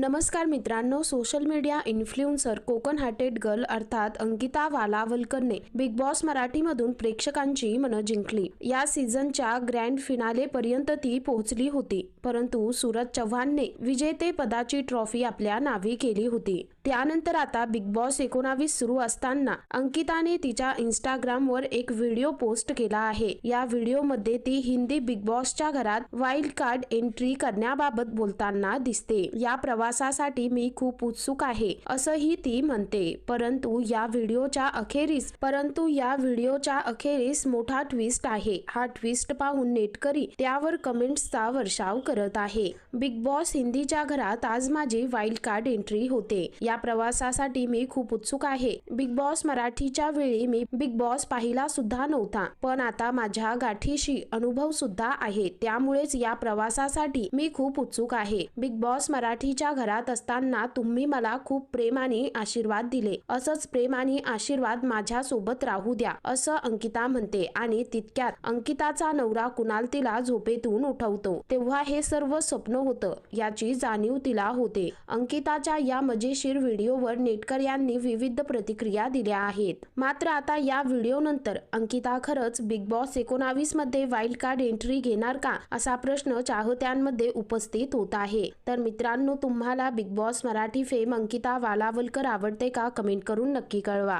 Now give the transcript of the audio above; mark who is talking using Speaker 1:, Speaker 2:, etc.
Speaker 1: नमस्कार मित्रांनो social media influencer Konkan hearted girl अर्थात अंकिता वालावलकरने बिग बॉस मराठीमधून प्रेक्षकांची मनं जिंकली. या सीझनच्या ग्रँड फिनाले पर्यंत ती पोहोचली होती परंतु सूरज चव्हाणने विजेते पदाची ट्रॉफी आपल्या नावी केली होती. त्यानंतर आता बिग बॉस एकोणावीस सुरू असताना अंकिताने तिच्या इंस्टाग्रामवर एक व्हिडिओ पोस्ट केला आहे. या व्हिडिओमध्ये ती हिंदी बिग बॉसच्या घरात वाईल्ड कार्ड एंट्री करण्याबाबत बोलताना दिसते. या प्रवासासाठी मी खूप उत्सुक आहे असंही ती म्हणते. परंतु या व्हिडिओच्या अखेरीस परंतु या व्हिडिओच्या अखेरीस मोठा ट्विस्ट आहे. हा ट्विस्ट पाहून नेटकरी त्यावर कमेंट्सचा वर्षाव करत आहे. बिग बॉस हिंदीच्या घरात आज माझी वाईल्ड कार्ड एंट्री होते. या प्रवासासाठी मी खूप उत्सुक आहे. बिग बॉस मराठीच्या वेळी मी बिग बॉस पाहिला सुद्धा नव्हता. पण आता माझ्या गाठीशी अनुभव सुद्धा आहे. त्यामुळेच या प्रवासासाठी मी खूप उत्सुक आहे. बिग बॉस मराठीच्या घरात असताना तुम्ही मला खूप प्रेम आणि आशीर्वाद दिले. असंच प्रेम आणि आशीर्वाद माझ्या सोबत राहू द्या असं अंकिता म्हणते आणि तितक्यात अंकिताचा नवरा कुणाल तिला झोपेतून उठवतो. तेव्हा हे सर्व स्वप्न होतं याची जाणीव तिला होते. अंकिताच्या या मजेशीर व्हिडिओवर नेटकर यांनी विविध प्रतिक्रिया दिल्या आहेत. मात्र आता या व्हिडिओ नंतर अंकिता खरंच बिग बॉस एकोणावीसमध्ये वाईल्ड कार्ड एंट्री घेणार का असा प्रश्न चाहत्यांमध्ये उपस्थित होत आहे. तर मित्रांनो तुम्हाला Bigg Boss Marathi fame Ankita Walawalkar आवडते का? कमेंट करून नक्की कळवा.